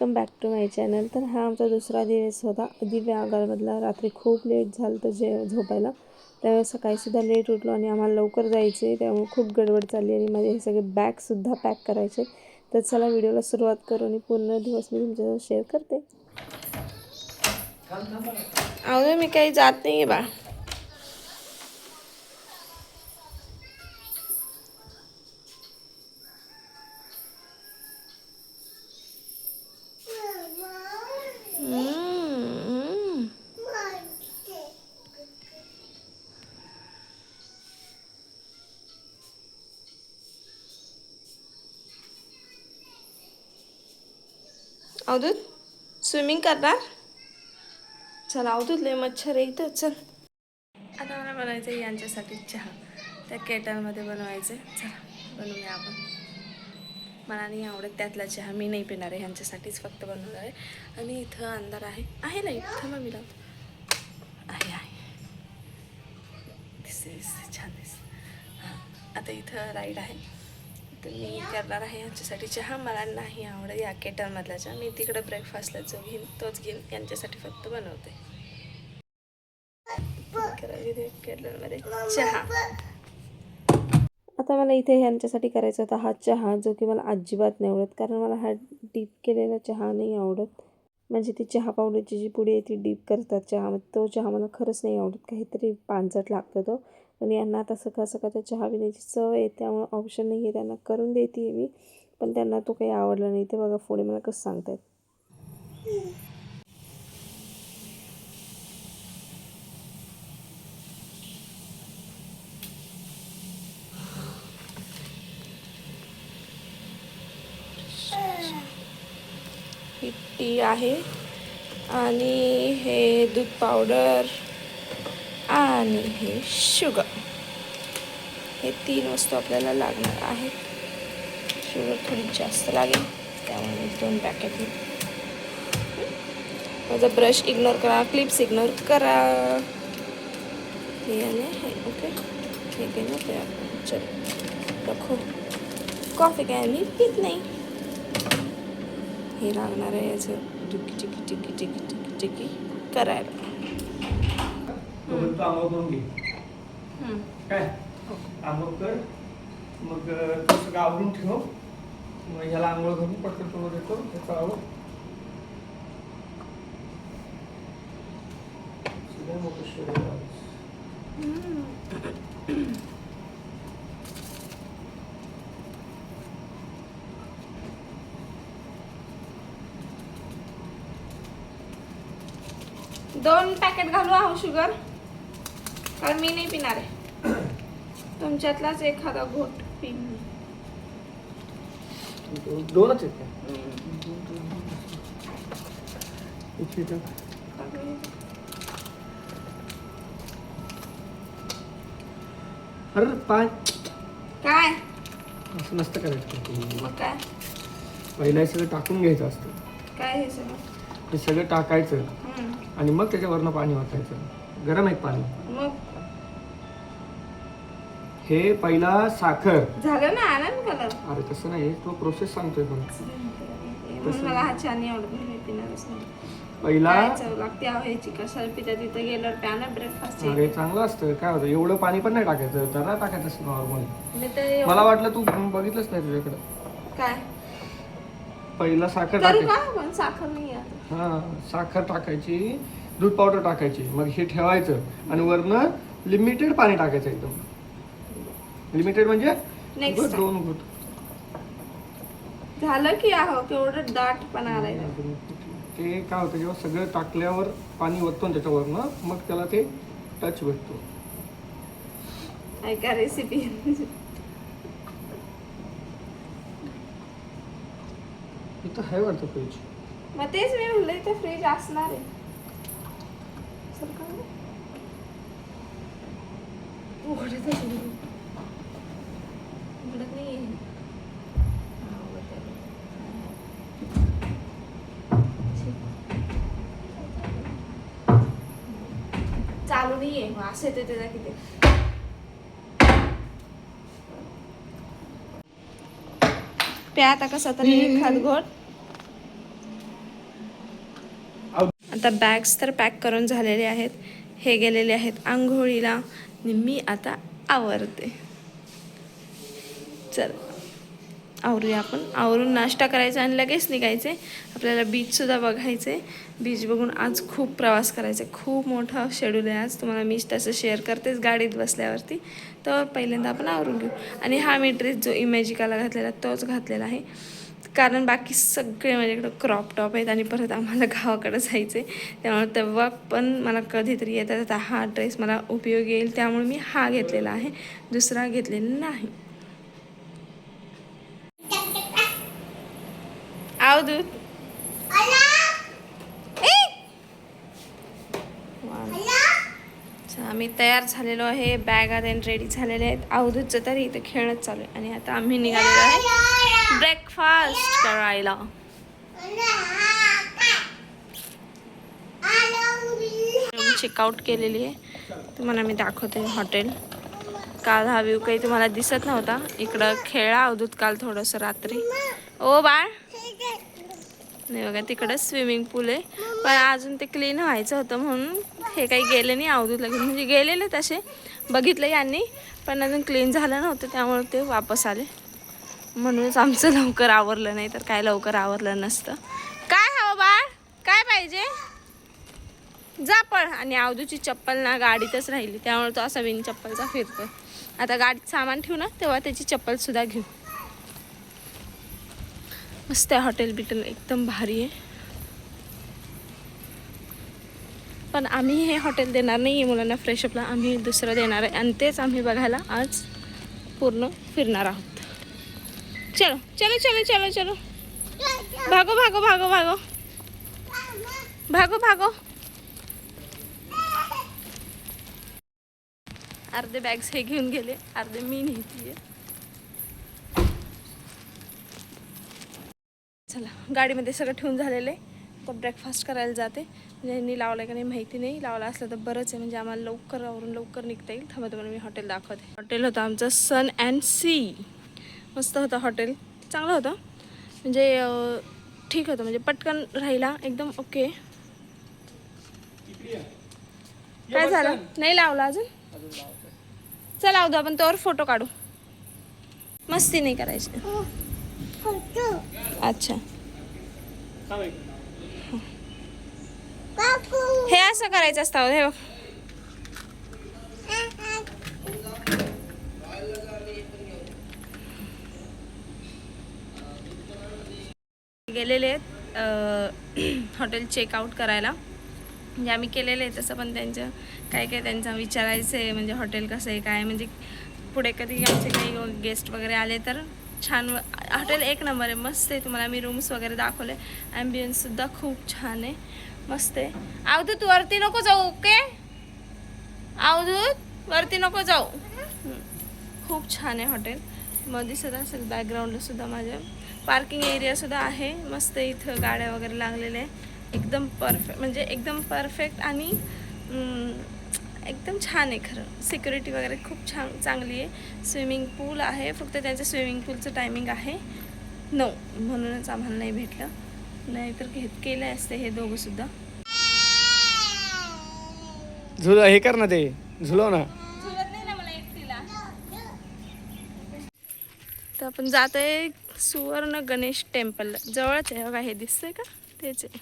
Welcome back to my channel तर हा आमचा दुसरा दिवस होता. दिव्या आगारमधला रात्री खूप लेट झालं तर जे झोपायला. त्यामुळे सकाळीसुद्धा लेट उठलो आणि आम्हाला लवकर जायचे. त्यामुळे खूप गडबड चालली आणि माझे हे सगळे बॅगसुद्धा पॅक करायचे. तर चला व्हिडिओला सुरुवात करू आणि पूर्ण दिवस मी तुमच्यासोबत शेअर करते. अहो मी काही जात नाही आहे बा. अवधूत स्विमिंग करणार? चल अवधूत लय मच्छर आहे इथं. चल. आता मला बनवायचं आहे यांच्यासाठी चहा. त्या केटलमध्ये बनवायचं आहे चला बनवूया आपण. मला नाही आवडत त्यातला चहा. मी नाही पिणार आहे ह्यांच्यासाठीच फक्त बनवणार आहे. आणि इथं अंधार आहे. आहे ना इथं मग मी लावतो. आहे आहे. दिसते दिसते छान दिसते हां आता इथं राईड आहे. तर मी करणार आहे यांच्यासाठी चहा मला नाही आवडत या केटरमधला चहा. मी तिकडं ब्रेकफास्टला जो घेईन तोच घेईन यांच्यासाठी फक्त बनवते. करायची चहा. आता मला इथे ह्यांच्यासाठी करायचा होता हा चहा जो की मला अजिबात नाही आवडत कारण मला हा डीप केलेला चहा नाही आवडत. म्हणजे ती चहा पावडरची जी पुडी आहे ती डीप करतात चहामध्ये तो चहा मला खरंच नाही आवडत. काहीतरी पानसट लागतो तो. पण यांना आता सकाळ सकाळच्या चहा पिण्याची सवय आहे त्यामुळे ऑप्शन नाही आहे. त्यांना करून देते मी पण त्यांना तो काही आवडला नाही. ते बघा पुढे मला कसं सांगतायत. ही आहे. आणि हे दूध पावडर आणि हे शुगर हे तीन वस्तू आपल्याला लागणार आहेत. शुगर थोडी जास्त लागेल. त्यामुळे दोन पॅकेट घेऊ माझा ब्रश इग्नोर करा. क्लिप्स इग्नोर करा. हे आणि हे. ओके ठीक आहे ना? ते आपण चल. रखो. कॉफी काय? मी पीत नाही. हे लागणार आहे याचं. टिकी टिकी टिकी टिकी टिकी टिकी. करायला. करून काय? आंघोळ कर. मग अं, तू सगळं आवरून ठेव. मग ह्याला आंघोळ करून पटकन तुला देतो त्याचा आवड मोठं शरीर दोन पॅकेट घालू आहो शुगर कारण मी नाही पिणार आहे. तुमच्यातलाच एखादा घोट पिन. दोनच आहेत. अरे पाय. काय? असं नसतं करायचं. मग काय? पहिला सगळं टाकून घ्यायचं असतं. काय हे सगळं? हे सगळं टाकायचं हम्म. आणि मग त्याच्यावरनं पाणी वाचायचं. गरम आहे पाणी? मग? हे पहिला साखर. झालं ना आनंद कलर अरे तसं नाही तो प्रोसेस सांगतोय पण. म्हणून मला हा चहा नाही आवडत मी पिणारच नाही. पहिला काय चव लागते अहो ह्याची? कशाला पिता तिथं गेल्यावर प्या ना ब्रेकफास्ट अरे चांगलं असतं. काय होतं एवढं पाणी पण नाही टाकायचं. जरा टाकायचं नॉर्मल मी तर मला वाटलं तू बघितलंच नाही तुझ्याकडं. काय? पहिला साखर करू टाकायची. पण साखर नाही आता हा साखर टाकायची दूध पावडर टाकायची मग हे ठेवायचं आणि वरनं लिमिटेड पाणी टाकायचं एकदम. लिमिटेड म्हणजे Next उगाच time. दोन घुट. झालं की आहो केवढं दाट पण आलाय. ते काय होतं जेव्हा सगळं टाकल्यावर पाणी वरतो ना त्याच्यावरनं मग त्याला ते टच भेटतो. ऐका रेसिपी इथं आहे वाटतं फ्रीज मग तेच मी म्हणलं इथे फ्रीज असणार आहे चल? उघडत. उघडत. हा, उघडत आहे. वास येते त्याचा किती प्या आता कसा तरी एखाद घोट आता बॅग्स तर पॅक करून झालेले आहेत. हे गेलेले आहेत आंघोळीला. आणि मी आता आवरते. चल. आवरूया आपण. आवरून नाश्ता करायचा आणि लगेच निघायचे. आपल्याला बीचसुद्धा बघायचे. बीच बघून आज खूप प्रवास करायचा. आहे खूप मोठा शेड्यूल आहे आज. तुम्हाला मी तसं शेअर करतेच गाडीत बसल्यावरती. तर पहिल्यांदा आपण आवरून घेऊ. आणि हा मी ड्रेस जो इमॅजिकाला घातलेला तोच घातलेला आहे. कारण बाकी सगळे माझ्याकडं क्रॉप टॉप आहेत आणि परत आम्हाला गावाकडं जायचं आहे त्यामुळे तेव्हा पण मला कधीतरी येतात आता हा ड्रेस मला उपयोग येईल. त्यामुळे मी हा घेतलेला आहे. दुसरा घेतलेला नाही. अवधूत मी तयार झालेलो आहे बॅग आणि रेडी झालेले आहेत. अवधूतचं तरी इथं खेळणंच चालू आहे. आणि आता आम्ही निघालेलो आहे ब्रेकफास्ट करायला. चेकआउट केलेली आहे. तुम्हाला मी दाखवते हॉटेल काल हा व्ह्यू काही तुम्हाला दिसत नव्हता. इकडं खेळा अवधूत काल थोडंसं रात्री. ओ बाळ. नाही बघा तिकडं स्विमिंग पूल आहे. पण अजून ते क्लीन व्हायचं होतं म्हणून हे काही गेले नाही अवधूतला घेऊन. म्हणजे गेलेले तसे बघितलं यांनी पण अजून क्लीन झालं नव्हतं त्यामुळे ते वापस आले. म्हणूनच आमचं लवकर आवरलं नाही तर काय लवकर आवरलं नसतं. काय हवं बाळ? काय पाहिजे? जा पण आणि अवधूची चप्पल ना गाडीतच राहिली. त्यामुळे तो असा विन चप्पलचा फिरतो आता गाडीत सामान ठेवू ना तेव्हा त्याची चप्पलसुद्धा घेऊ. मस्त आहे हॉटेल बिटेल एकदम भारी आहे. पण आम्ही हे हॉटेल देणार नाही आहे मुलांना फ्रेशअपला आम्ही दुसरं देणार आहे. आणि तेच आम्ही बघायला आज पूर्ण फिरणार आहोत. चलो चलो चलो चलो चलो. भागो भागो भागो भागो. भागो भागो. अर्धे बॅग्स हे घेऊन गेले. अर्धे मी नेहतीये चला गाडीमध्ये सगळं ठेवून झालेलं आहे. तर ब्रेकफास्ट करायला जाते. म्हणजे यांनी लावलं का नाही माहिती नाही. लावलं असलं तर बरंच आहे. म्हणजे आम्हाला लवकर आवरून लवकर निघता येईल. थांबा तुम्हाला मी हॉटेल दाखवते. हॉटेल होतं आमचं सन अँड सी मस्त होतं हॉटेल चांगलं होतं. म्हणजे ठीक होतं. म्हणजे पटकन राहिला. एकदम ओके काय झालं? नाही लावला अजून? चल आपण तोवर फोटो काढू. मस्ती नाही करायची. अच्छा. हे असं करायचं असतं हे बघ. गेलेले आहेत हॉटेल चेकआउट करायला. म्हणजे आम्ही केलेलं आहे तसं पण त्यांचं काय काय त्यांचं विचारायचं आहे म्हणजे हॉटेल कसं आहे काय म्हणजे पुढे कधी आमचे काही गेस्ट वगैरे आले तर छान हॉटेल एक नंबर आहे. मस्त आहे. तुम्हाला मी रूम्स वगैरे दाखवले. ॲम्बियन्ससुद्धा खूप छान आहे. मस्त आहे. अवधूत वरती नको जाऊ ओके अवधूत वरती नको जाऊ. खूप छान आहे हॉटेल. मग दिसत असेल बॅकग्राऊंडला सुद्धा माझ्या. पार्किंग एरियासुद्धा आहे. मस्त इथं गाड्या वगैरे लागलेल्या आहे एकदम परफेक्ट म्हणजे एकदम परफेक्ट आणि एकदम छान आहे खरं. सिक्युरिटी वगैरे खूप छान चांगली आहे. स्विमिंग पूल आहे फक्त त्यांचं स्विमिंग पूलचं टायमिंग आहे. नऊ म्हणूनच आम्हाला नाही भेटलं. नाहीतर घेत केले असते हे दोघं सुद्धा. झुल हे कर ना ते. झुलव ना. तर आपण जातोय सुवर्ण गणेश टेम्पल जवळच आहे बघा हे दिसतंय का? तेच आहे.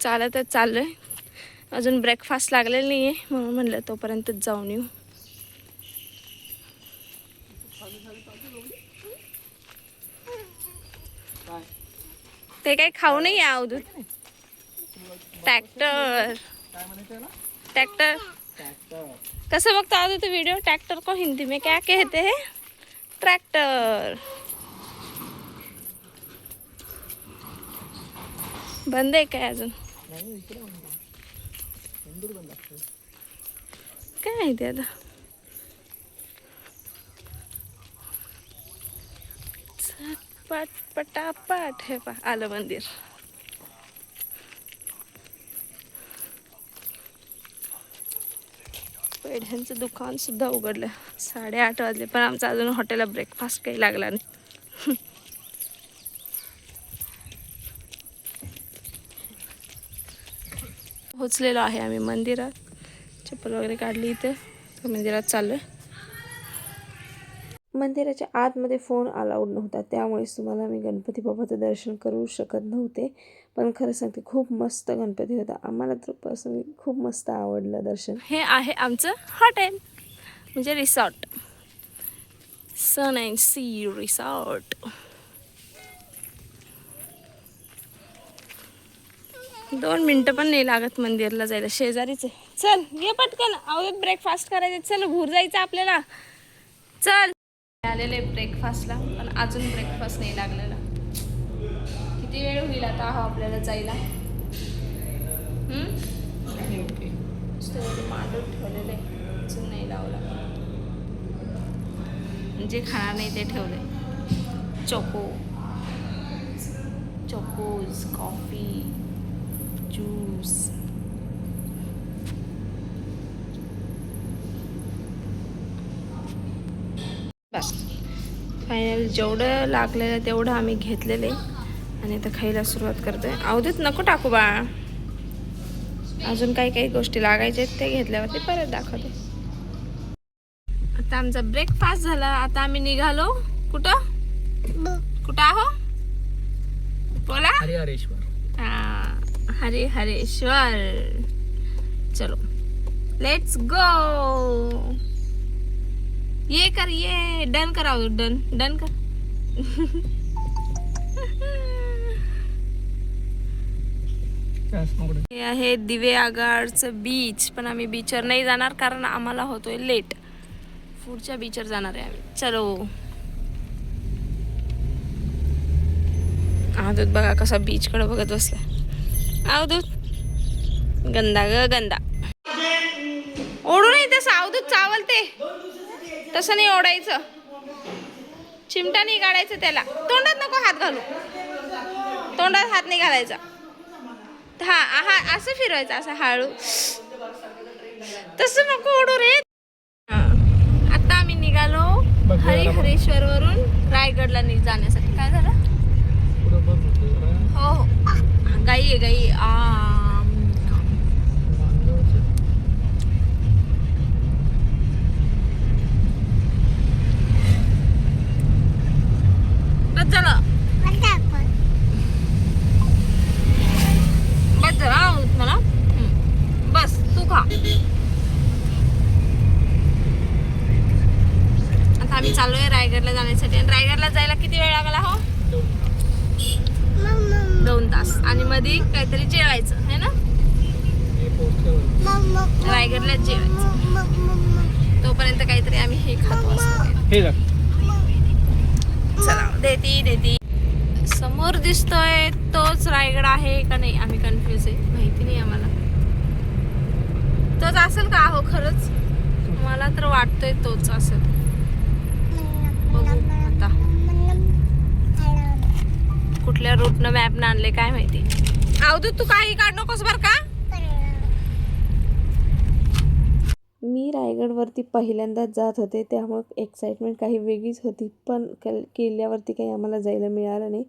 चालतच चाललोय. अजून ब्रेकफास्ट लागलेला नाही आहे म्हणून म्हणलं तोपर्यंतच जाऊन येऊ. ते काही खाऊ नाही अवधूत. ट्रॅक्टर ट्रॅक्टर कसं बघता आते तो व्हिडिओ ट्रैक्टर को हिंदी में क्या कहते हैं? ट्रॅक्टर बंद आहे काय अजून? काय माहिती आता. झटपट पटापट हे पा आलं मंदिर. पेढ्यांचं दुकान सुद्धा उघडलं. साडेआठ वाजले पण आमचं अजून हॉटेलला ब्रेकफास्ट काही लागला नाही. पोहोचलेलो आहे आम्ही मंदिरात. चप्पल वगैरे काढली इथं. मंदिरात चाललोय. मंदिराच्या आतमध्ये फोन अलाउड नव्हता. त्यामुळेच तुम्हाला मी गणपती बाबाचं दर्शन करू शकत नव्हते. पण खरं सांगते खूप मस्त गणपती होता. आम्हाला तर पर्सनली खूप मस्त आवडलं दर्शन. हे आहे आमचं हॉटेल म्हणजे resort sun and sea resort दोन मिनटं पण नाही लागत मंदिरला जायला. शेजारीच आहे. चल ये पटकन. अहो ब्रेकफास्ट करायचं चल भूर जायचं आपल्याला. चल. आलेले ब्रेकफास्टला पण अजून ब्रेकफास्ट नाही लागलेला. किती वेळ होईल आता हा आपल्याला जायला? स्टोर मांडून ठेवलेलं. आहे अजून नाही लावला. जे खाणार नाही ते ठेवले. चोको चोकोज कॉफी ज्यूस जेवढं लागलेलं तेवढं आम्ही घेतलेलं. आहे आणि आता खायला सुरुवात करतोय. अवधूत नको टाकू बा. अजून काही काही गोष्टी लागायच्या आहेत ते घेतल्यावरती परत दाखवते. आता आमचा ब्रेकफास्ट झाला. आता आम्ही निघालो. कुठं? कुठं आहो? बोला. हरे हरेश्वर हरे हरेश्वर चलो. लेट्स गो ये कर ये. डन कराओ डन डन कर. हे आहे दिवे आगाडचं बीच पण आम्ही बीचवर नाही जाणार कारण आम्हाला होतोय लेट पुढच्या बीचवर जाणार आहे आम्ही. चलो. अवधूत बघा कसा बीचकडे बघत बसला अवधूत गंदा ग गंदा. ओढू नाही तसं अवधूत चावलते. तसं नाही ओढायचं. चिमटा नाही काढायचं त्याला. तोंडात नको हात घालू. तोंडात हात नाही घालायचा. हा हा असं फिरवायचं असं हळू. तसं नको ओढू रे. हा. आता आम्ही निघालो हरिहरेश्वर वरून रायगडला नि- जाण्यासाठी. काय झालं? हो हो. गाई आहे गाई आ. बस झालं बस झालं मला बस तू खा. आता आम्ही चाललोय रायगडला जाण्यासाठी. आणि रायगडला जायला किती वेळ लागला हो? दोन तास. आणि मध्ये काहीतरी जेवायचं है ना? रायगडला जेवायचं. तोपर्यंत काहीतरी आम्ही हे खातो हे चला. देती देती. समोर दिसतोय तोच रायगड आहे का नाही? आम्ही कन्फ्युज आहे. माहिती नाही आम्हाला. तोच असेल का? हो खरंच. मला तर वाटतोय तोच असेल. बघू आता. कुठल्या रूटनं मॅपनं आणले काय माहिती? अवधूत तू काही काढ नकोस बर का. मी रायगडवरती पहिल्यांदाच जात होते त्यामुळे एक्साइटमेंट काही वेगळीच होती. पण कल किल्ल्यावरती काही आम्हाला जायला मिळालं नाही.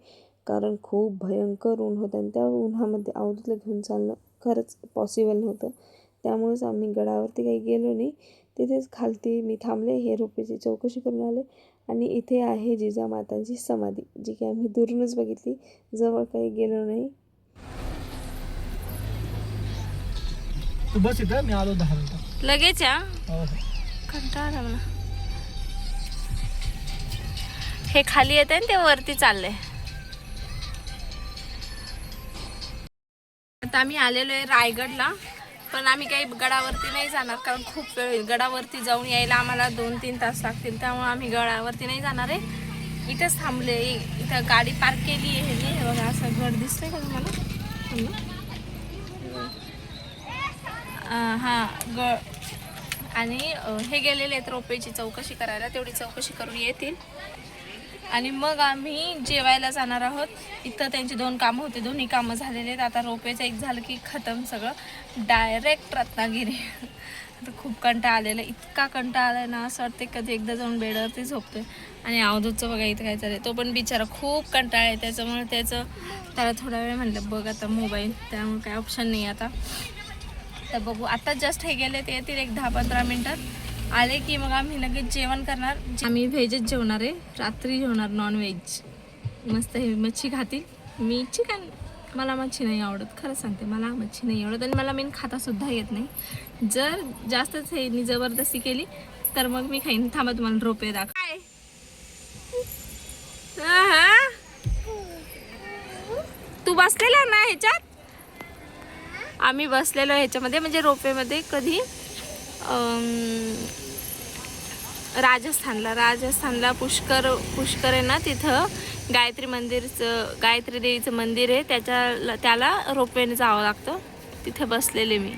कारण खूप भयंकर ऊन होतं आणि त्या उन्हामध्ये अवधूतला घेऊन चालणं खरंच पॉसिबल नव्हतं. त्यामुळेच आम्ही गडावरती काही गेलो नाही. तिथेच खालती मी थांबले हे रोपेची चौकशी करून आले आणि इथे आहे जिजामातांची समाधी जी की आम्ही दुरूनच बघितली. जवळ काही गेलो नाही. तू बस इथं मी आलो दहा मिनिटं. लगेच या हो कंटाळा मला. हे खाली येत आहे ते वरती चाललंय. आता आम्ही आलेलो आहे रायगडला पण आम्ही काही गडावरती नाही जाणार कारण खूप वेळ गडावरती जाऊन यायला आम्हाला दोन तीन तास लागतील त्यामुळे आम्ही गडावरती नाही जाणार आहे. इथंच थांबले इथं गाडी पार्क केली आहे. हे बघा असं गड दिसतंय का तुम्हाला? हां ग. आणि हे गेलेले आहेत रोपेची चौकशी करायला. तेवढी चौकशी करून येतील. आणि मग आम्ही जेवायला जाणार आहोत. इथं त्यांची दोन कामं होते. दोन्ही कामं झालेली आहेत. आता रोपेचं एक झालं की खतम सगळं. डायरेक्ट रत्नागिरी. आता खूप कंटाळा आलेला आहे. इतका कंटाळा आला ना असं वाटते कधी एकदा जाऊन बेडवरती झोपते आणि अवधूतचं बघा इथं काय चालेल तो पण बिचारा खूप कंटाळा आहे. त्याच्यामुळे त्याचं त्याला थोडा वेळ म्हटलं बघ आता मोबाईल. त्यामुळे काय ऑप्शन नाही आता. तर बघू. आता जस्ट हे गेले ते येतील एक दहा पंधरा मिनिटात आले की मग आम्ही लगेच जेवण करणार. आम्ही व्हेजच जेवणार आहे. रात्री जेवणार नॉन व्हेज मस्त हे मच्छी खातील. मी चिकन मला मच्छी नाही आवडत. खरं सांगते मला मच्छी नाही आवडत आणि मला मेन खाता सुद्धा येत नाही. जर जास्तच हे नी जबरदस्ती केली तर मग मी खाईन. थांबा तुम्हाला रोपे दाख काय? आहा. तू बसलेला ना ह्याच्यात? आम्ही बसलेलो ह्याच्यामध्ये म्हणजे रोपेमध्ये कधी राजस्थानला. राजस्थानला पुष्कर पुष्कर आहे ना तिथं गायत्री मंदिरचं गायत्री देवीचं मंदिर आहे. त्याच्या त्याला रोपवेने जावं लागतं. तिथे बसलेले मी.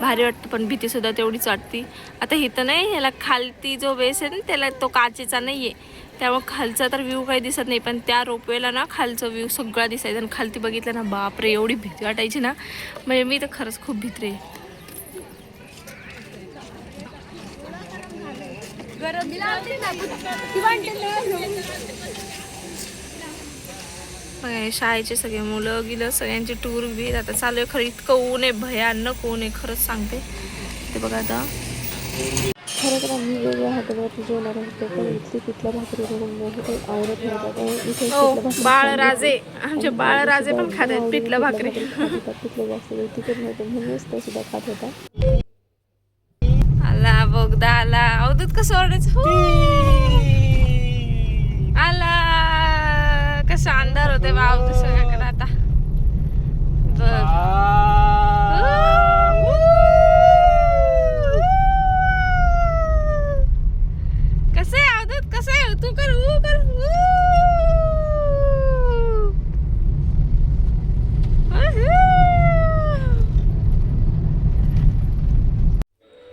भारी वाटतं पण भीतीसुद्धा तेवढीच वाटती. आता इथं नाही ह्याला खालती जो बेस आहे ना त्याला तो काचेचा नाही आहे त्यामुळे खालचा तर व्ह्यू काही दिसत नाही पण त्या रोपवेला ना खालचं व्ह्यू सगळा दिसायचा. आणि खालती बघितलं ना बापरे एवढी भीती वाटायची ना. म्हणजे मी तर खरंच खूप भित्रे शाळेचे सगळे मुलं गेलं सगळ्यांची टूर बी आता चालू आहे खरं इतकं ऊन आहे भयानक ऊन आहे खरंच सांगते. ते बघा आता. खरं तर आम्ही वेगळ्या हॉटेलवरती जेवणार होतो पण इथली पिठला भाकरी बघून काही आवडत नव्हतं त्यामुळे इथे हो बाळराजे आमचे बाळराजे पण खात आहेत पिठलं भाकरी. पिठलं जास्त तिखट नव्हतं म्हणूनच तो सुद्धा खात होता. आला बोगदा आला. अवधूत कसं ओरडायचं? हो. आला! कसं अंधार होते बा अवधूत सगळ्याकडे आता बघ कसं आहे अवधूत कसं आहे तू कर ऊ कर ऊ.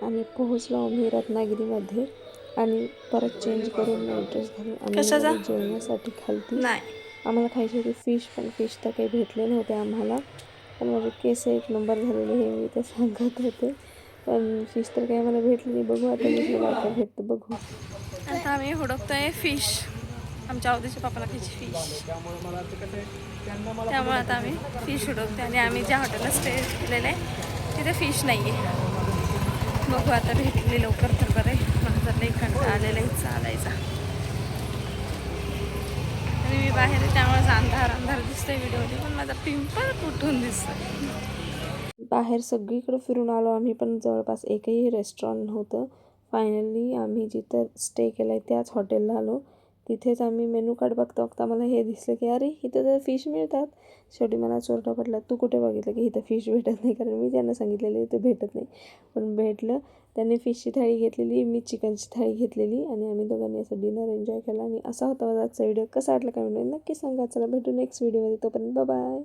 आणि पोहोचलो आम्ही रत्नागिरीमध्ये आणि परत चेंज करून ॲड्रेस घालून आम्ही जेवणासाठी खालती. नाही. आम्हाला खायची होती फिश पण फिश तर काही भेटले नव्हते आम्हाला. पण माझे केस एक नंबर झालेले हे मी ते सांगत होते. पण फिश तर काही आम्हाला भेटली नाही. बघू आता दुसरं काय भेटतं बघू. आता आम्ही हुडकतोय फिश आमच्या अवधीच्या पप्पाला खायची फिश त्यामुळे आता आम्ही फिश हुडकतोय आणि आम्ही ज्या हॉटेलला स्टे केलेलं आहे तिथे फिश नाही आहे बघू आता भेटली लवकर तर बरं आहे. मला तर लई कंटाळा आलेला आहे चालायचा. आणि मी बाहेर आहे त्यामुळे अंधार अंधार दिसतोय व्हिडिओमध्ये पण माझा पिंपल कुठून दिसतोय? बाहेर सगळीकडे फिरून आलो आम्ही पण जवळपास एकही रेस्टॉरंट नव्हतं. फायनली आम्ही जिथं स्टे केलं आहे त्याच हॉटेलला आलो. तिथेच आम्ही मेनू कार्ड बघता. बघता मला हे दिसलं की अरे इथं तर फिश मिळतात. शेवटी मला चोरटा पडला. तू कुठे बघितलं की इथं फिश भेटत नाही? कारण मी त्यांना सांगितलेलं इथं भेटत नाही. पण भेटलं. त्यांनी फिशची थाळी घेतलेली मी चिकनची थाळी घेतलेली आणि आम्ही दोघांनी असं डिनर एन्जॉय केला. आणि असा होता माझा आजचा व्हिडिओ कसा वाटला काय म्हणून नक्की सांगा. चला भेटू नेक्स्ट व्हिडिओमध्ये तोपर्यंत बाय